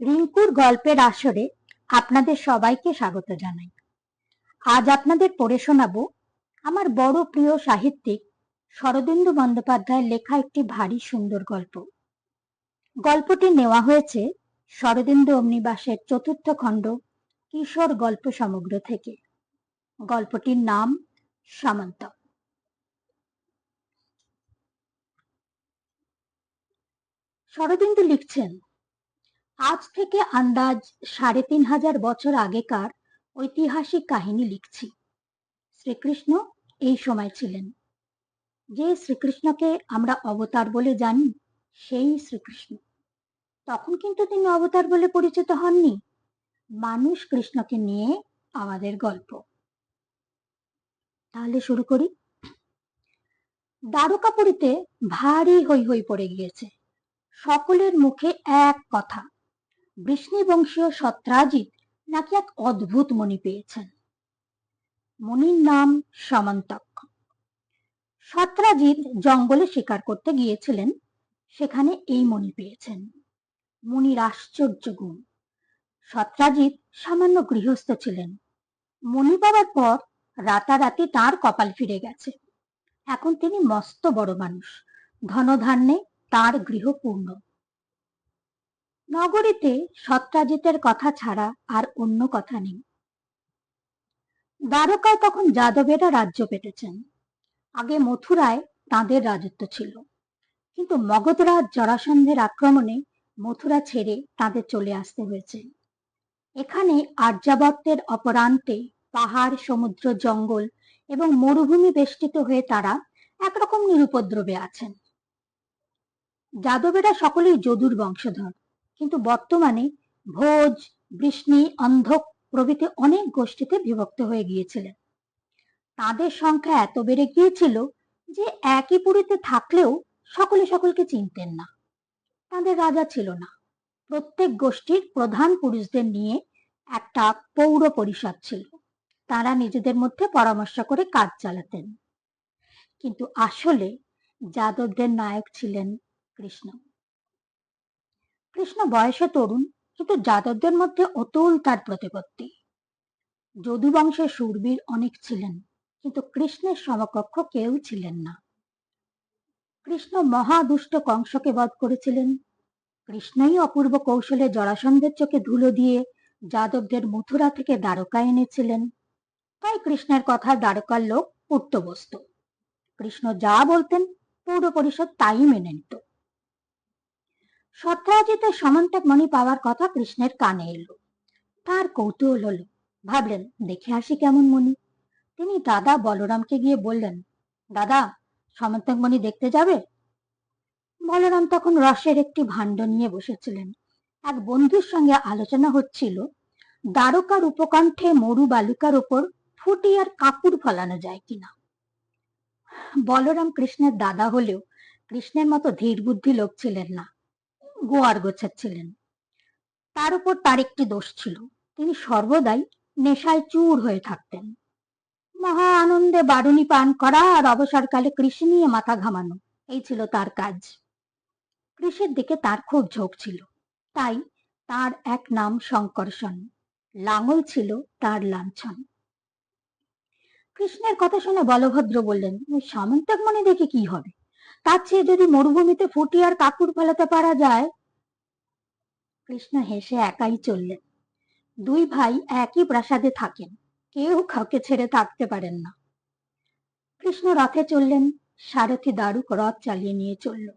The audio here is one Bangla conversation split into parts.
রিঙ্কুর গল্পের আসরে আপনাদের সবাইকে স্বাগত জানাই। আজ আপনাদের পড়ে শোনাবো আমার বড় প্রিয় সাহিত্যিক শরদেন্দু বন্দ্যোপাধ্যায়ের লেখা একটি ভারী সুন্দর গল্প। গল্পটি নেওয়া হয়েছে শরদেন্দু অমনিবাসের চতুর্থ খণ্ড কিশোর গল্প সমগ্র থেকে। গল্পটির নাম সামন্ত। শরদিন্দু লিখছেন আজ থেকে আন্দাজ সাড়ে তিন হাজার বছর আগেকার ঐতিহাসিক কাহিনী লিখছি। শ্রীকৃষ্ণ এই সময় ছিলেন। যে শ্রীকৃষ্ণকে আমরা অবতার বলে জানি, সেই শ্রীকৃষ্ণ। তখন কিন্তু তিনি অবতার বলে পরিচিত হননি। মানুষ কৃষ্ণকে নিয়ে আমাদের গল্প। তাহলে শুরু করি। দ্বারকাপুরীতে ভারী হই হই পড়ে গিয়েছে। সকলের মুখে এক কথা। বংশীয় সত্রাজিৎ নাকি এক অদ্ভুত মণি পেয়েছেন? মণির নাম সমান্তক। সত্রাজিৎ জঙ্গলে শিকার করতে গিয়েছিলেন, সেখানে এই মণি পেয়েছেন। মণির আশ্চর্য গুণ, সত্রাজিৎ সামান্য গৃহস্থ ছিলেন। মণি পাওয়ার পর রাতারাতি তার কপাল ফিরে গেছে। এখন তিনি মস্ত বড় মানুষ, ধনধান্যে তার গৃহ পূর্ণ। নগরীতে সত্রাজিতের কথা ছাড়া আর অন্য কথা নেই। দ্বারকায় তখন যাদবেরা রাজ্য পেতেছেন আগে মথুরায় তাদের রাজত্ব ছিল। কিন্তু মগধরাজ জরাসন্ধের আক্রমণে মথুরা ছেড়ে তাদের চলে আসতে হয়েছে। এখানে আর্যাবর্তের অপরান্তে পাহাড়, সমুদ্র, জঙ্গল এবং মরুভূমি বেষ্টিত হয়ে তারা একরকম নিরুপদ্রবে আছেন। যাদবেরা সকলেই যদুর বংশধর। কিন্তু বর্তমানে ভোজ, বৃষ্ণি, অন্ধক প্রভৃতি অনেক গোষ্ঠীতে বিভক্ত হয়ে গিয়েছিলেন। তাদের সংখ্যা এত বেড়ে গিয়েছিল যে একই পুরীতে থাকলেও সকলে সকলকে চিনতেন না। তাদের রাজা ছিল না। প্রত্যেক গোষ্ঠীর প্রধান পুরুষদের নিয়ে একটা পৌর পরিষদ ছিল। তারা নিজেদের মধ্যে পরামর্শ করে কাজ চালাতেন। কিন্তু আসলে যাদবদের নায়ক ছিলেন কৃষ্ণ। কৃষ্ণ বয়সে তরুণ, কিন্তু যাদবদের মধ্যে অতুল তার প্রতিপত্তি। যদু বংশের সুরবীর অনেক ছিলেন, কিন্তু কৃষ্ণের সমকক্ষ কেউ ছিলেন না। কৃষ্ণ মহাদুষ্ট কংসকে বধ করেছিলেন। কৃষ্ণই অপূর্ব কৌশলে জরাসন্ধের চোখে ধুলো দিয়ে যাদবদের মথুরা থেকে দ্বারকা এনেছিলেন। তাই কৃষ্ণের কথা দ্বারকার লোক উঠত বসত কৃষ্ণ যা বলতেন পৌর পরিষদ তাই মেনে নিত। সত্রাজিতের সমান্তক মণি পাওয়ার কথা কৃষ্ণের কানে এলো। তার কৌতূহল হলো। ভাবলেন, দেখে আসি কেমন মণি তিনি দাদা বলরামকে গিয়ে বললেন, দাদা সমান্তক মণি দেখতে যাবে? বলরাম তখন রসের একটি ভাণ্ড নিয়ে বসেছিলেন। এক বন্ধুর সঙ্গে আলোচনা হচ্ছিল, দ্বারকার উপকণ্ঠে মরু বালিকার ওপর ফুটি আর কাপড় ফলানো যায় কিনা। বলরাম কৃষ্ণের দাদা হলেও কৃষ্ণের মতো ধীর বুদ্ধি লোক ছিলেন না। গোয়ার গোছাচ্ছিলেন তার উপর তার একটি দোষ ছিল। তিনি সর্বদাই নেশায় চুর হয়ে থাকতেন। মহা আনন্দে বারুনি পান করা আর অবসরকালে কৃষি নিয়ে মাথা ঘামানো, এই ছিল তার কাজ। কৃষির দিকে তার খুব ঝোঁক ছিল। তাই তার এক নাম শঙ্কর্ষণ লাঙল ছিল তার লাঞ্ছন। কৃষ্ণের কথা শুনে বলভদ্র বললেন সামন্তক মনে দেখে কি হবে? তার চেয়ে যদি মরুভূমিতে ফুটি আর কাকুর ফেলাতে পারা যায়? কৃষ্ণ হেসে একাই চললেন। দুই ভাই একই প্রাসাদে থাকেন। কেউ কাউকে ছেড়ে থাকতে পারেন না। কৃষ্ণ রথে চললেন। সারথি দারুক রথ চালিয়ে নিয়ে চলল।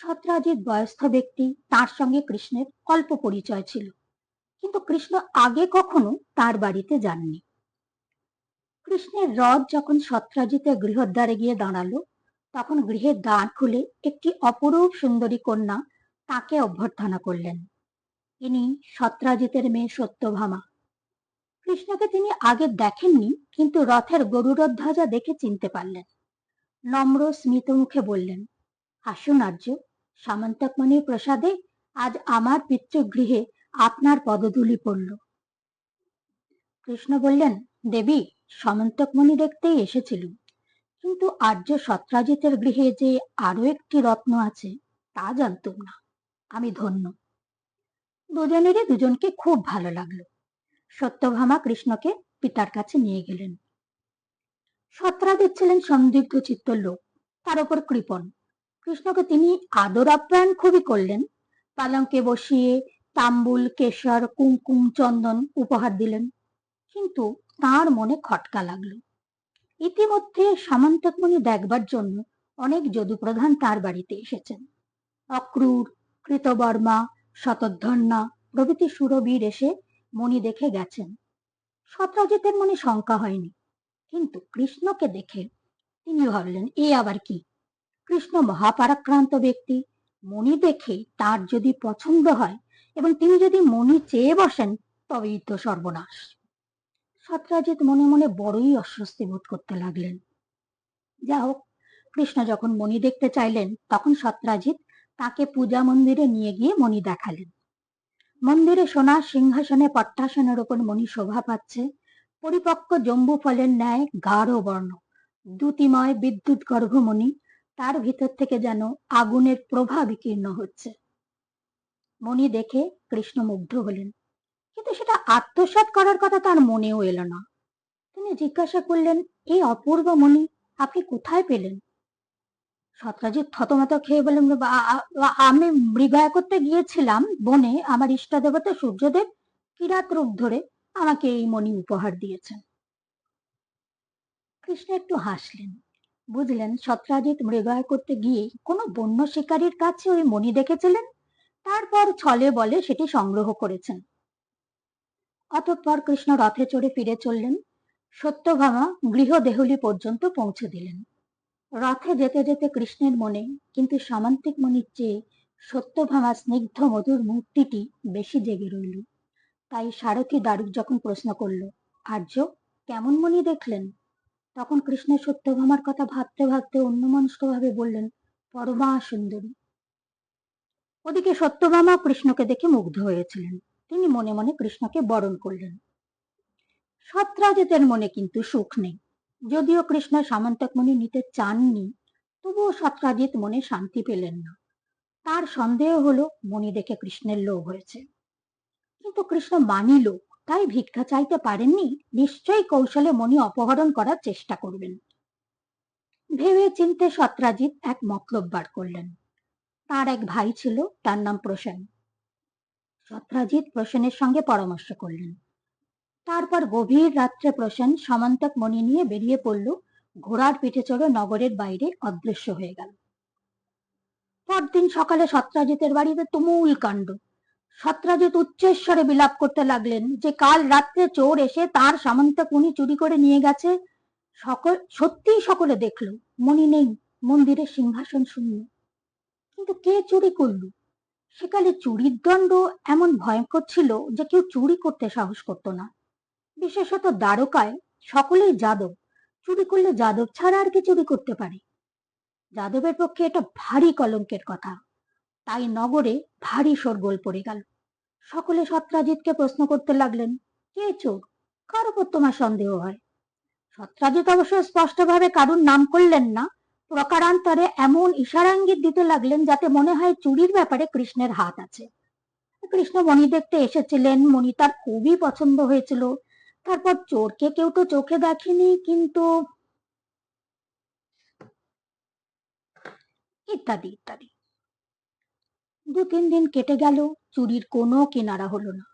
সত্রাজিৎ বয়স্থ ব্যক্তি তার সঙ্গে কৃষ্ণের অল্প পরিচয় ছিল। কিন্তু কৃষ্ণ আগে কখনো তার বাড়িতে যাননি। কৃষ্ণের রথ যখন সত্রাজিতের গৃহদ্বারে গিয়ে দাঁড়াল তখন গৃহের দ্বার খুলে একটি অপরূপ সুন্দরী কন্যা তাকে অভ্যর্থনা করলেন। ইনি সত্রাজিতের মেয়ে সত্যভামা। কৃষ্ণকে তিনি আগে দেখেননি, কিন্তু রথের গরুরধ্বজা দেখে চিনতে পারলেন। নম্র, স্মিত মুখে বললেন, আসুন আর্য, সামন্তকমণির প্রসাদে আজ আমার পিতৃগৃহে আপনার পদধূলি পড়ল। কৃষ্ণ বললেন, দেবী, সামন্তকমণি দেখতেই এসেছিলুম। কিন্তু আর্য সত্রাজিতের গৃহে যে আরও একটি রত্ন আছে, তা জানতুম না। আমি ধন্য। দুজনেরই দুজনকে খুব ভালো লাগল। সত্যভামা কৃষ্ণকে পিতার কাছে নিয়ে গেলেন। সত্রাজিৎ ছিলেন সন্দিগ্ধ চিত্ত লোক, তার উপর কৃপণ। কৃষ্ণকে তিনি আদর আপ্যায়ন খুবই করলেন। পালঙ্কে বসিয়ে তাম্বুল, কেশর, কুমকুম, চন্দন উপহার দিলেন। কিন্তু তার মনে খটকা লাগল। ইতিমধ্যে সামন্তকমণি দেখবার জন্য অনেক যদুপ্রধান তার বাড়িতে এসেছেন। অক্রূর, কৃতবর্মা শতধন্যা প্রভৃতি সুরবীর এসে মণি দেখে গেছেন। সত্রাজিতের মনে শঙ্কা হয়নি, কিন্তু কৃষ্ণকে দেখে তিনি ভাবলেন, এ আবার কি? কৃষ্ণ মহাপারাক্রান্ত ব্যক্তি, মণি দেখে তার যদি পছন্দ হয় এবং তিনি যদি মণি চেয়ে বসেন, তবেই তো সর্বনাশ। সত্রাজিৎ মনে মনে বড়ই অস্বস্তি বোধ করতে লাগলেন। যা হোক, কৃষ্ণ যখন মণি দেখতে চাইলেন, তখন সত্রাজিৎ তাকে পূজা মন্দিরে নিয়ে গিয়ে মণি দেখালেন। মন্দিরে সোনার সিংহাসনে পট্টাসনের ওপর মণি শোভা পাচ্ছে। পরিপক্ক জম্বু ফলের ন্যায় গাঢ় বর্ণ। দ্যুতিময় বিদ্যুৎ গর্ভমণি তার ভিতর থেকে যেন আগুনের প্রভা বিকীর্ণ হচ্ছে। মণি দেখে কৃষ্ণ মুগ্ধ হলেন। কিন্তু সেটা আত্মসাৎ করার কথা তার মনেও এলো না। তিনি জিজ্ঞাসা করলেন এই অপূর্ব মণি, আপনি কোথায় পেলেন? সত্রাজিৎ থতমত খেয়ে বললেন "আ- আ- আ- আমি মৃগয়া করতে গিয়েছিলাম বনে, আমার ইষ্ট দেবতা সূর্যদেব কিরাত রূপ ধরে আমাকে এই মণি উপহার দিয়েছেন। কৃষ্ণ একটু হাসলেন। বুঝলেন সত্রাজিৎ মৃগয়া করতে গিয়ে কোনো বন্য শিকারীর কাছে ওই মণি দেখেছিলেন? তারপর ছলে বলে সেটি সংগ্রহ করেছেন। অতঃপর কৃষ্ণ রথে চড়ে ফিরে চললেন। সত্যভামা গৃহ গৃহদেহলি পর্যন্ত পৌঁছে দিলেন। রথে যেতে যেতে কৃষ্ণের মনে কিন্তু সামান্তিক মনির চেয়ে সত্যভামা স্নিগ্ধ মধুর মূর্তিটি বেশি জেগে রইল। তাই সারথী দারুক যখন প্রশ্ন করল, আর্য, কেমন মনি দেখলেন? তখন কৃষ্ণের সত্যভামার কথা ভাবতে ভাবতে অন্যমনস্কভাবে বললেন, পরমা সুন্দরী। ওদিকে সত্যভামা কৃষ্ণকে দেখে মুগ্ধ হয়েছিলেন। তিনি মনে মনে কৃষ্ণকে বরণ করলেন। সত্রাজিতের মনে কিন্তু সুখ নেই। যদিও কৃষ্ণ সামন্তক সামন্তকমণি নিতে চাননি, তবুও সত্রাজিৎ মনে শান্তি পেলেন না। তার সন্দেহ হলো মণি দেখে কৃষ্ণের লোভ হয়েছে। কিন্তু কৃষ্ণ মানিল, তাই ভিক্ষা চাইতে পারেননি, নিশ্চয়ই কৌশলে মণি অপহরণ করার চেষ্টা করবেন। ভেবে চিনতে সত্রাজিৎ এক মতলব বার করলেন। তার এক ভাই ছিল, তার নাম প্রসেন সত্রাজিৎ প্রসেনের সঙ্গে পরামর্শ করলেন। তারপর গভীর রাত্রে প্রসেন সমান্তক মণি নিয়ে বেরিয়ে পড়ল, ঘোড়ার পিঠে চড়ে নগরের বাইরে অদৃশ্য হয়ে গেল। পরদিন সকালে সত্রাজিতের বাড়িতে তুমুল কাণ্ড। সত্রাজিৎ উচ্চেশ্বরে বিলাপ করতে লাগলেন যে কাল রাত্রে চোর এসে তার সামন্তক মণি চুরি করে নিয়ে গেছে। সকল, সত্যিই সকলে দেখল, মণি নেই মন্দিরের সিংহাসন শূন্য। কিন্তু কে চুরি করল? সেকালে চুরির দণ্ড এমন ভয়ঙ্কর ছিল যে কেউ চুরি করতে সাহস করতো না। বিশেষত দ্বারকায় সকলেই যাদব। চুরি করলে যাদব ছাড়া আর কি চুরি করতে পারে? যাদবের পক্ষে এটা ভারী কলঙ্কের কথা। তাই নগরে ভারী শোরগোল পড়ে গেল। সকলে সত্রাজিৎকে প্রশ্ন করতে লাগলেন, কে চোর? কার উপর তোমার সন্দেহ হয়? সত্রাজিৎ অবশ্য স্পষ্টভাবে কারুর নাম করলেন না প্রকারান্তরে এমন ইশারাঙ্গিত দিতে লাগলেন যাতে মনে হয় চুরির ব্যাপারে কৃষ্ণের হাত আছে। কৃষ্ণ মণি দেখতে এসেছিলেন, মণি তার খুবই পছন্দ হয়েছিল। তারপর চোরকে কেউ তো চোখে দেখেনি, কিন্তু ইত্যাদি ইত্যাদি। দু তিন দিন কেটে গেল, চুরির কোনো কিনারা হলো না।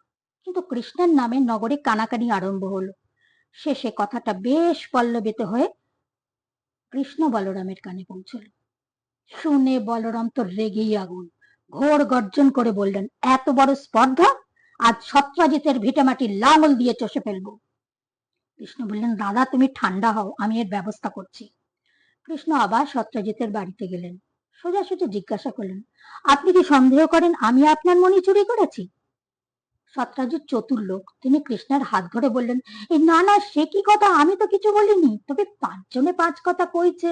কিন্তু কৃষ্ণের নামে নগরে কানাকানি আরম্ভ হলো। শেষে কথাটা বেশ পল্লবিত হয়ে কৃষ্ণ বলরামের কানে পৌঁছল। শুনে বলরাম তো রেগেই আগুন। ঘোর গর্জন করে বললেন, এত বড় স্পর্ধা? আজ সত্রাজিতের ভিটেমাটি লাঙল দিয়ে চষে ফেলব। কৃষ্ণ বললেন, দাদা, তুমি ঠান্ডা হও, আমি এর ব্যবস্থা করছি। কৃষ্ণ আবার সত্রাজিতের বাড়িতে গেলেন। সোজাসুজি জিজ্ঞাসা করলেন, আপনি কি সন্দেহ করেন আমি আপনার মণি চুরি করেছি? সত্রাজিৎ চতুর লোক। তিনি কৃষ্ণের হাত ধরে বললেন, না না, সে কি কথা? আমি তো কিছু বলিনি। তবে পাঁচজনে পাঁচ কথা কইছে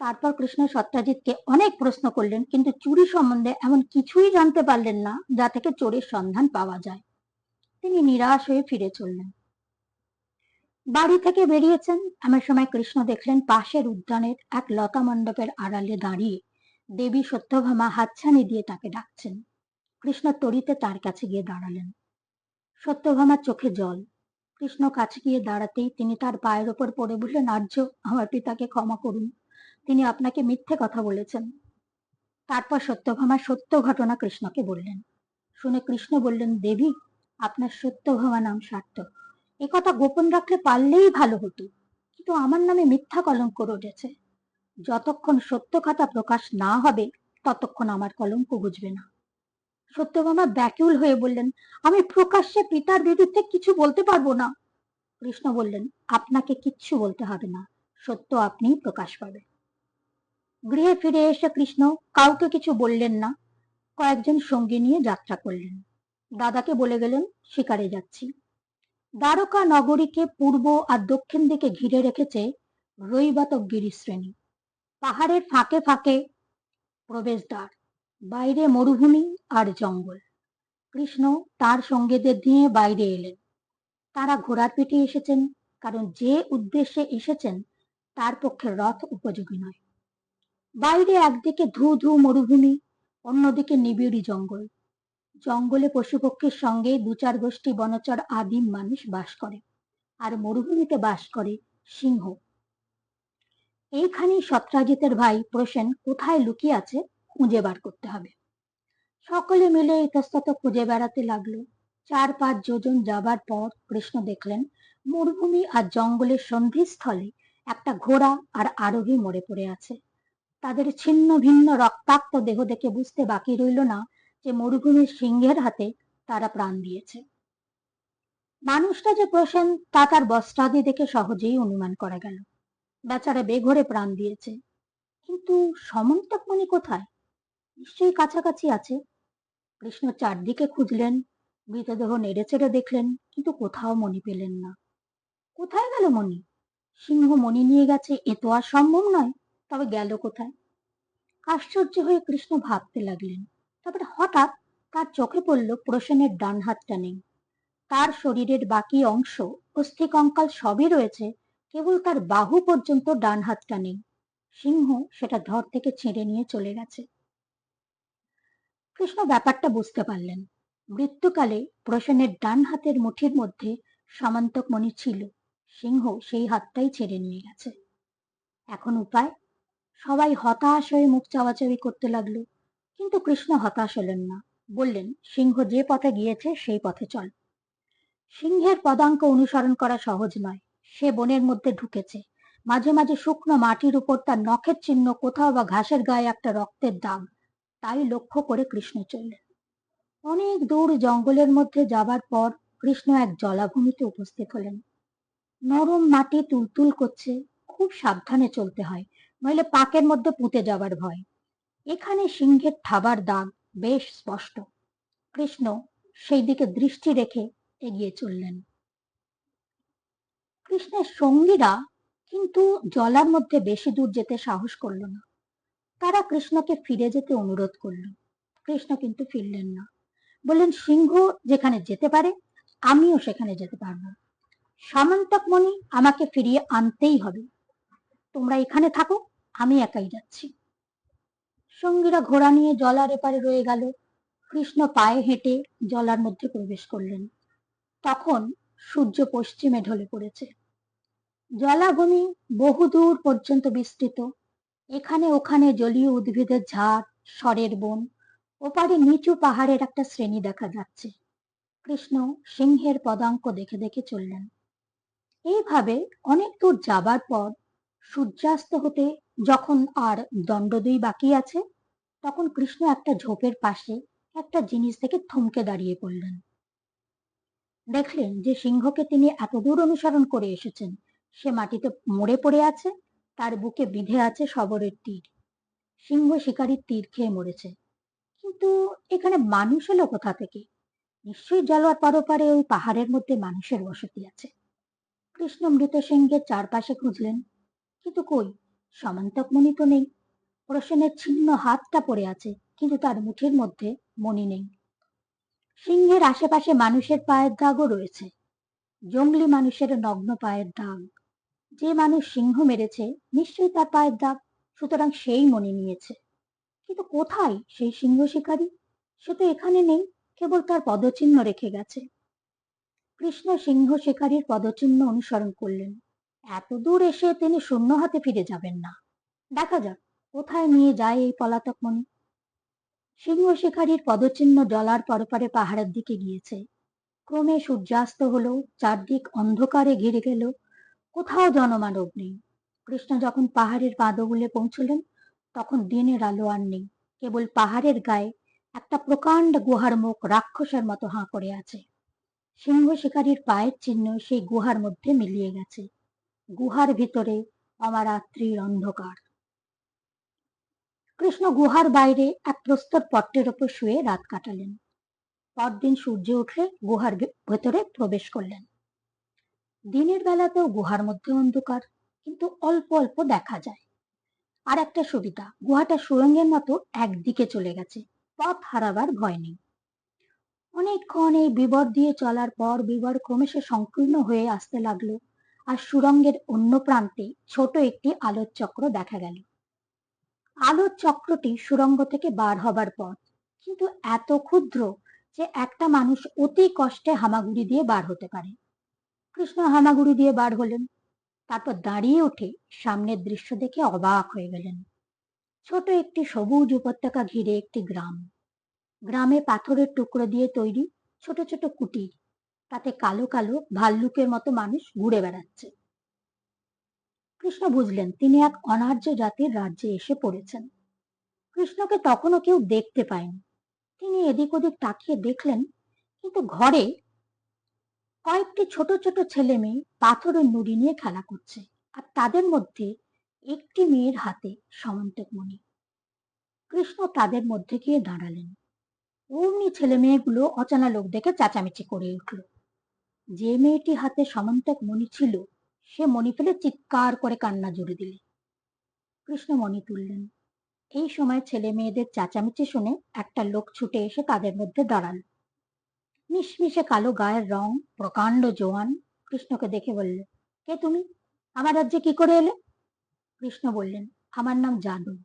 তারপর কৃষ্ণ সত্রাজিৎকে অনেক প্রশ্ন করলেন, কিন্তু চুরি সম্বন্ধে এমন কিছুই জানতে পারলেন না, যা থেকে চোরের সন্ধান পাওয়া যায়। তিনি নিরাশ হয়ে ফিরে চললেন। বাড়ি থেকে বেরিয়েছেন। এমন সময় কৃষ্ণ দেখলেন পাশের উদ্যানের এক লতা মণ্ডপের আড়ালে দাঁড়িয়ে দেবী সত্যভামা হাতছানি দিয়ে তাকে ডাকছেন। কৃষ্ণ তরিতে তার কাছে গিয়ে দাঁড়ালেন। সত্যভামার চোখে জল। কৃষ্ণ কাছে গিয়ে দাঁড়াতেই তিনি তার পায়ের ওপর পড়ে বললেন আর্য আমার পিতাকে ক্ষমা করুন। তিনি আপনাকে মিথ্যে কথা বলেছেন। তারপর সত্যভামা সত্য ঘটনা কৃষ্ণকে বললেন। শুনে কৃষ্ণ বললেন, দেবী, আপনার সত্যভামা নাম সার্থক। এ কথা গোপন রাখলে পারলেই ভালো হতো। কিন্তু আমার নামে মিথ্যা কলঙ্ক রটেছে। যতক্ষণ সত্য কথা প্রকাশ না হবে, ততক্ষণ আমার কলঙ্ক বুঝবে না। সত্যভামা ব্যাকুল হয়ে বললেন, আমি প্রকাশ্যে পিতার বিরুদ্ধে কিছু বলতে পারব না। কৃষ্ণ বললেন, আপনাকে কিচ্ছু বলতে হবে না, সত্য আপনি প্রকাশ পাবে গৃহে ফিরে এসে কৃষ্ণ কাউকে কিছু বললেন না, কয়েকজন সঙ্গী নিয়ে যাত্রা করলেন। দাদাকে বলে গেলেন, শিকারে যাচ্ছি। দ্বারকা নগরীকে পূর্ব আর দক্ষিণ দিকে ঘিরে রেখেছে রৈবাতক গিরিশ্রেণী। পাহাড়ের ফাঁকে ফাঁকে প্রবেশদ্বার। বাইরে মরুভূমি আর জঙ্গল। কৃষ্ণ তার সঙ্গীদের নিয়ে বাইরে এলেন। তারা ঘোড়ার পিঠে এসেছেন, কারণ যে উদ্দেশ্যে এসেছেন, তার পক্ষে রথ উপযোগী নয়। বাইরে একদিকে ধু ধু মরুভূমি, অন্যদিকে নিবিড়ি জঙ্গল। জঙ্গলে পশু পক্ষীর সঙ্গে দু চার গোষ্ঠী বনচর আদিম মানুষ বাস করে, আর মরুভূমিতে বাস করে সিংহ। এইখানেই সত্রাজিতের ভাই প্রসেন কোথায় লুকিয়ে আছে খুঁজে বার করতে হবে। সকলে মিলে ইতস্তত খুঁজে বেড়াতে লাগল। চার পাঁচ যোজন যাবার পর কৃষ্ণ দেখলেন, মরুভূমি আর জঙ্গলের সন্ধিস্থলে একটা ঘোড়া আর আরোহী মরে পড়ে আছে। তাদের ছিন্ন ভিন্ন রক্তাক্ত দেহ দেখে বুঝতে বাকি রইল না যে মরুভূমির সিংহের হাতে তারা প্রাণ দিয়েছে। মানুষটা যে প্রসেন, তা তার বস্ত্রাদি দেখে সহজেই অনুমান করা গেল। বেচারা বেঘরে প্রাণ দিয়েছে। কিন্তু সমন্তকমণি কোথায়? নিশ্চয়ই কাছাকাছি আছে। কৃষ্ণ চারদিকে খুঁজলেন, মৃতদেহ নেড়ে চেড়ে দেখলেন, কিন্তু কোথাও মণি পেলেন না। কোথায় গেল মণি? সিংহ মণি নিয়ে গেছে এ তো আর সম্ভব নয়, তবে গেল কোথায়? আশ্চর্য হয়ে কৃষ্ণ ভাবতে লাগলেন তারপরে হঠাৎ তার চোখে পড়ল প্রসেনের ডান হাতটা নেই তার শরীরের বাকি অংশ অস্থি কঙ্কাল সবই রয়েছে, কেবল তার বাহু পর্যন্ত ডান হাতটা নেই সিংহ সেটা ধর থেকে ছেড়ে নিয়ে চলে গেছে। কৃষ্ণ ব্যাপারটা বুঝতে পারলেন। মৃত্যুকালে প্রসেনের ডান হাতের মুঠির মধ্যে সমান্তক মণি ছিল। সিংহ সেই হাতটাই ছেড়ে নিয়ে গেছে। এখন উপায়? সবাই হতাশ হয়ে মুখ চাওয়াচাওয়ি করতে লাগল। কিন্তু কৃষ্ণ হতাশ হলেন না। বললেন, সিংহ যে পথে গিয়েছে সেই পথে চল। সিংহের পদাঙ্ক অনুসরণ করা সহজ নয়। সে বনের মধ্যে ঢুকেছে। মাঝে মাঝে শুকনো মাটির উপর তার নখের চিহ্ন কোথাও বা ঘাসের গায়ে একটা রক্তের দাগ। তাই লক্ষ্য করে কৃষ্ণ চললেন। অনেক দূর জঙ্গলের মধ্যে যাবার পর কৃষ্ণ এক জলাভূমিতে উপস্থিত হলেন। নরম মাটি তুলতুল করছে, খুব সাবধানে চলতে হয়, নইলে পাকের মধ্যে পুঁতে যাবার ভয়। এখানে সিংহের থাবার দাগ বেশ স্পষ্ট। কৃষ্ণ সেই দিকে দৃষ্টি রেখে এগিয়ে চললেন। কৃষ্ণের সঙ্গীরা কিন্তু জলার মধ্যে বেশি দূর যেতে সাহস করল না। তারা কৃষ্ণকে ফিরে যেতে অনুরোধ করল। কৃষ্ণ কিন্তু ফিরলেন না। বললেন, সিংহ যেখানে যেতে পারে, আমিও সেখানে যেতে পারব। সামন্তক মণি আমাকে ফিরিয়ে আনতেই হবে। তোমরা এখানে থাকো, আমি একাই যাচ্ছি। সঙ্গীরা ঘোড়া নিয়ে জলার এপারে রয়ে গেল। কৃষ্ণ পায়ে হেঁটে জলার মধ্যে প্রবেশ করলেন। তখন সূর্য পশ্চিমে ঢলে পড়েছে। জলাভূমি বহুদূর পর্যন্ত বিস্তৃত। এখানে ওখানে জলীয় উদ্ভিদের ঝাড়, স্বরের বন, ওপারে নিচু পাহাড়ের একটা শ্রেণি দেখা যাচ্ছে। কৃষ্ণ সিংহের পদাঙ্ক দেখে দেখে চললেন। এইভাবে অনেক দূর যাবার পর সূর্যাস্ত হতে যখন আর দণ্ড দুই বাকি আছে, তখন কৃষ্ণ একটা ঝোপের পাশে একটা জিনিস থেকে থমকে দাঁড়িয়ে পড়লেন। দেখলেন যে সিংহকে তিনি এতদূর অনুসরণ করে এসেছেন। সে মাটিতে মরে পড়ে আছে। তার বুকে বিঁধে আছে শবরের তীর। সিংহ শিকারীর তীর খেয়ে মরেছে। কিন্তু এখানে মানুষ এলো কোথা থেকে? নিশ্চয়ই জলোয়ার পারোপারে ওই পাহাড়ের মধ্যে মানুষের বসতি আছে। কৃষ্ণ মৃত সিংহের চারপাশে খুঁজলেন, কিন্তু কই? সমান্তক মণি তো নেই। প্রসেনের ছিন্ন হাতটা পড়ে আছে, কিন্তু তার মুঠের মধ্যে মণি নেই। সিংহের আশেপাশে মানুষের পায়ের দাগও রয়েছে। জঙ্গলি মানুষের নগ্ন পায়ের দাগ। যে মানুষ সিংহ মেরেছে, নিশ্চয়ই তার পায়ের দাগ, সুতরাং সেই মনে নিয়েছে। কিন্তু কোথায় সেই সিংহ শিকারী? সে তো এখানে নেই, কেবল তার পদচিহ্ন রেখে গেছে। কৃষ্ণ সিংহ শিকারীর পদচিহ্ন অনুসরণ করলেন। এত দূর এসে তিনি শূন্য হাতে ফিরে যাবেন না। দেখা যাক, কোথায় নিয়ে যায় এই পলাতক মণি সিংহ শিকারীর পদচিহ্ন জলার পরপারে পাহাড়ের দিকে গিয়েছে। ক্রমে সূর্যাস্ত হলো, চারদিক অন্ধকারে ঘিরে গেল। কোথাও জনমানব নেই। কৃষ্ণ যখন পাহাড়ের পাদগুলে পৌঁছলেন, তখন দিনের আলো আর নেই। কেবল পাহাড়ের গায়ে একটা প্রকাণ্ড গুহার মুখ রাক্ষসের মতো হাঁ করে আছে। সিংহ শিকারীর পায়ের চিহ্ন সেই গুহার মধ্যে মিলিয়ে গেছে। গুহার ভিতরে অমারাত্রির অন্ধকার। কৃষ্ণ গুহার বাইরে এক প্রস্তর পট্টের ওপর শুয়ে রাত কাটালেন। পরদিন সূর্য উঠলে গুহার ভেতরে প্রবেশ করলেন। দিনের বেলাতেও গুহার মধ্যে অন্ধকার, কিন্তু অল্প অল্প দেখা যায়। আর একটা সুবিধা, গুহাটা সুরঙ্গের মতো একদিকে চলে গেছে, পথ হারাবার ভয় নেই। অনেকক্ষণ এই বিবর দিয়ে চলার পর বিবর ক্রমশ সংকীর্ণ হয়ে আসতে লাগল, আর সুরঙ্গের অন্য প্রান্তে ছোট একটি আলোর চক্র দেখা গেল। আলোর চক্রটি সুরঙ্গ থেকে বার হবার পথ, কিন্তু এত ক্ষুদ্র যে একটা মানুষ অতি কষ্টে হামাগুড়ি দিয়ে বার হতে পারে। কৃষ্ণ হামাগুড়ি দিয়ে বার হলেন। তারপর দাঁড়িয়ে উঠে সামনের দৃশ্য দেখে অবাক হয়ে গেলেন। ছোট একটি সবুজ উপত্যকা ঘিরে একটি গ্রাম। গ্রামে পাথরের টুকরো দিয়ে তৈরি ছোট ছোট কুটির। তাতে কালো কালো ভাল্লুকের মতো মানুষ ঘুরে বেড়াচ্ছে। কৃষ্ণ বুঝলেন, তিনি এক অনার্য জাতির রাজ্যে এসে পড়েছেন। কৃষ্ণকে তখনও কেউ দেখতে পায়নি। তিনি এদিক ওদিক তাকিয়ে দেখলেন, কিন্তু ঘরে কয়েকটি ছোট ছোট ছেলে মেয়ে পাথরের নুড়ি নিয়ে খেলা করছে আর তাদের মধ্যে একটি মেয়ের হাতে সমন্তক মণি। কৃষ্ণ তাদের মধ্যে গিয়ে দাঁড়ালেন। অমনি ছেলে মেয়েগুলো অচানা লোক দেখে চেঁচামেচি করে উঠল। যে মেয়েটি হাতে সমন্তক মণি ছিল, সে মণি ফেলে চিৎকার করে কান্না জুড়ে দিলে। কৃষ্ণ মণি তুললেন। এই সময় ছেলে মেয়েদের চেঁচামেচি শুনে একটা লোক ছুটে এসে তাদের মধ্যে দাঁড়াল। মিশমিশে কালো গায়ের রং, প্রকাণ্ড জোয়ান। কৃষ্ণকে দেখে বললে, কে তুমি? আমার রাজ্যে কি করে এলে? কৃষ্ণ বললেন, আমার নাম যাদব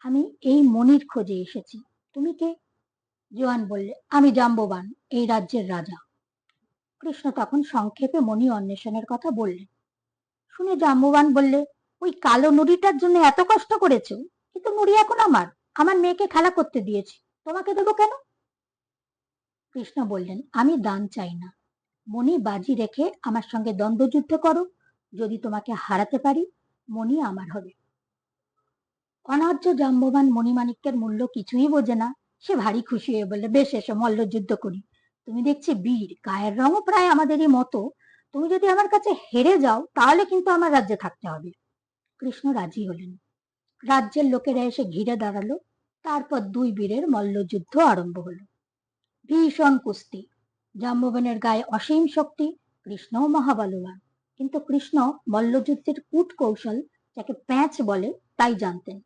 আমি এই মনির খোঁজে এসেছি। তুমি কে? জোয়ান বললে, আমি জাম্ববান, এই রাজ্যের রাজা। কৃষ্ণ তখন সংক্ষেপে মণি অন্বেষণের কথা বললেন। শুনে জাম্ববান বললে, ওই কালো নুড়িটার জন্য এত কষ্ট করেছ? কিন্তু নুড়ি এখন আমার। আমার মেয়েকে খেলা করতে দিয়েছি। তোমাকে দেবো কেন? কৃষ্ণ বললেন, আমি দান চাই না। মণি বাজি রেখে আমার সঙ্গে দ্বন্দ্বযুদ্ধ করো। যদি তোমাকে হারাতে পারি, মণি আমার হবে। অনার্য জাম্ববান মণিমাণিক্যের মূল্য কিছুই বোঝে না। সে ভারী খুশি হয়ে বললে, বেশ, এসো, মল্লযুদ্ধ করি। তুমি দেখছি বীর, গায়ের রঙও প্রায় আমাদেরই মতো। তুমি যদি আমার কাছে হেরে যাও, তাহলে কিন্তু আমার রাজ্যে থাকতে হবে। কৃষ্ণ রাজি হলেন। রাজ্যের লোকেরা এসে ঘিরে দাঁড়াল। তারপর দুই বীরের মল্লযুদ্ধ আরম্ভ হলো। ভীষণ কুস্তি। জাম্ববানের গায়ে অসীম শক্তি কৃষ্ণও মহাবলবান। কিন্তু কৃষ্ণ মল্লযুদ্ধের কূট কৌশল যাকে প্যাঁচ বলে তাই জানতেন।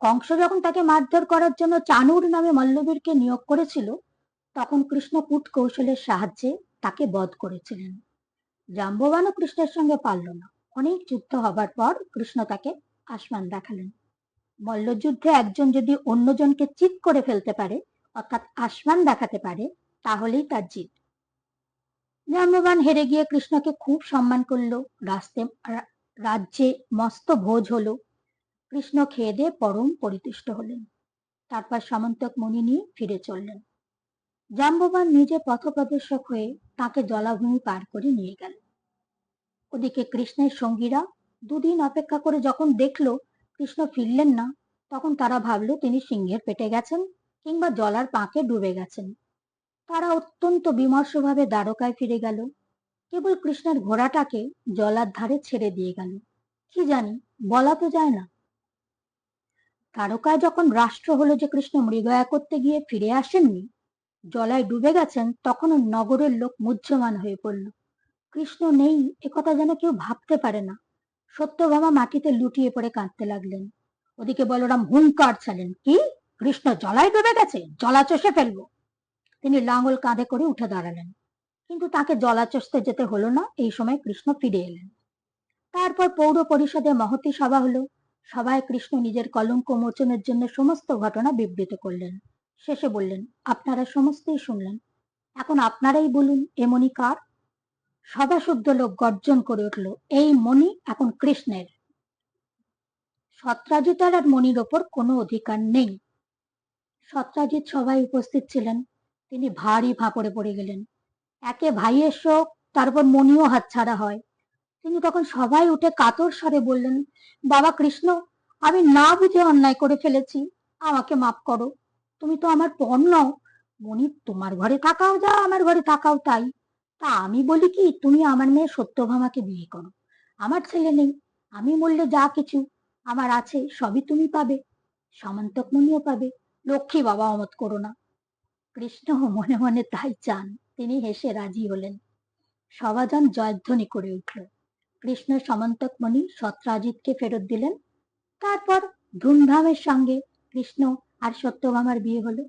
কংস যখন তাকে মারধর করার জন্য চানুর নামে মল্লবীরকে নিয়োগ করেছিল, তখন কৃষ্ণ কূট কৌশলের সাহায্যে তাকে বধ করেছিলেন। জাম্ববানও কৃষ্ণের সঙ্গে পারল না। অনেক যুদ্ধ হবার পর কৃষ্ণ তাকে আসমান দেখালেন। মল্লযুদ্ধে একজন যদি অন্যজনকে চিৎ করে ফেলতে পারে অর্থাৎ আসমান দেখাতে পারে, তাহলেই তার জিত জাম্ববান হেরে গিয়ে কৃষ্ণকে খুব সম্মান করল, রাস্তে রাজ্যে মস্ত ভোজ হলো। কৃষ্ণ খেয়ে দিয়ে পরম পরিতুষ্ট হলেন। তারপর সমন্তক মণি নিয়ে ফিরে চললেন। জাম্ববান নিজে পথপ্রদর্শক হয়ে তাকে জলাভূমি পার করে নিয়ে গেল। ওদিকে কৃষ্ণের সঙ্গীরা দুদিন অপেক্ষা করে যখন দেখল কৃষ্ণ ফিরলেন না, তখন তারা ভাবলো তিনি সিংহের পেটে গেছেন। কিংবা জলার পাঁকে ডুবে গেছেন। তারা অত্যন্ত বিমর্ষভাবে দ্বারকায় ফিরে গেল। কেবল কৃষ্ণের ঘোড়াটাকে জলার ধারে ছেড়ে দিয়ে গেল। কি জানি, বলা তো যায় না। তারকায় যখন রাষ্ট্র হলো যে কৃষ্ণ মৃগয়া করতে গিয়ে ফিরে আসেননি, জলায় ডুবে গেছেন তখন নগরের লোক মুহ্যমান হয়ে পড়ল। কৃষ্ণ নেই একথা যেন কেউ ভাবতে পারে না। সত্যভামা মাটিতে লুটিয়ে পড়ে কাঁদতে লাগলেন। ওদিকে বলরাম, হুঙ্কার ছাড়লেন কি? কৃষ্ণ জলায় ডুবে গেছে, জলা চষে ফেলব। তিনি লাঙল কাঁধে করে উঠে দাঁড়ালেন। কিন্তু তাকে জলা চষতে যেতে হলো না, এই সময় কৃষ্ণ ফিরে এলেন। তারপর পৌর পরিষদে মহতি সভা হলো। সবাই কৃষ্ণ নিজের কলঙ্ক মোচনের জন্য সমস্ত ঘটনা বিবৃত করলেন। শেষে বললেন, আপনারা সমস্তই শুনলেন। এখন আপনারাই বলুন, এ মণি কার? সদাশুদ্ধ লোক গর্জন করে উঠল, এই মণি এখন কৃষ্ণের। সত্রাজিতার আর মণির ওপর কোনো অধিকার নেই। সত্রাজিৎ সবাই উপস্থিত ছিলেন। তিনি ভারী ফাঁপড়ে পড়ে গেলেন। একে ভাইয়ের শোক, তারপর মণিও হাতছাড়া হয়। তিনি তখন সবাই উঠে কাতর স্বরে বললেন, বাবা কৃষ্ণ, আমি না বুঝে অন্যায় করে ফেলেছি। আমাকে মাফ করো। তুমি তো আমার পণ নও। মণি তোমার ঘরে থাকাও যা, আমার ঘরে থাকাও তাই। তা আমি বলি কি, তুমি আমার মেয়ে সত্যভামাকে বিয়ে করো। আমার ছেলে নেই। আমি বললে যা কিছু। আমার আছে, সবই তুমি পাবে। সমান্তক মণিও পাবে। লক্ষ্মী বাবা অমত করো না। কৃষ্ণ মনে মনে তাই চান, তিনি হেসে রাজি হলেন। সবাজন জয়ধ্বনি করে উঠল। কৃষ্ণ সমান্তক মণি সত্রাজিৎকে ফেরত দিলেন। তারপর ধুমধামের সঙ্গে কৃষ্ণ আর সত্যভামার বিয়ে হলো।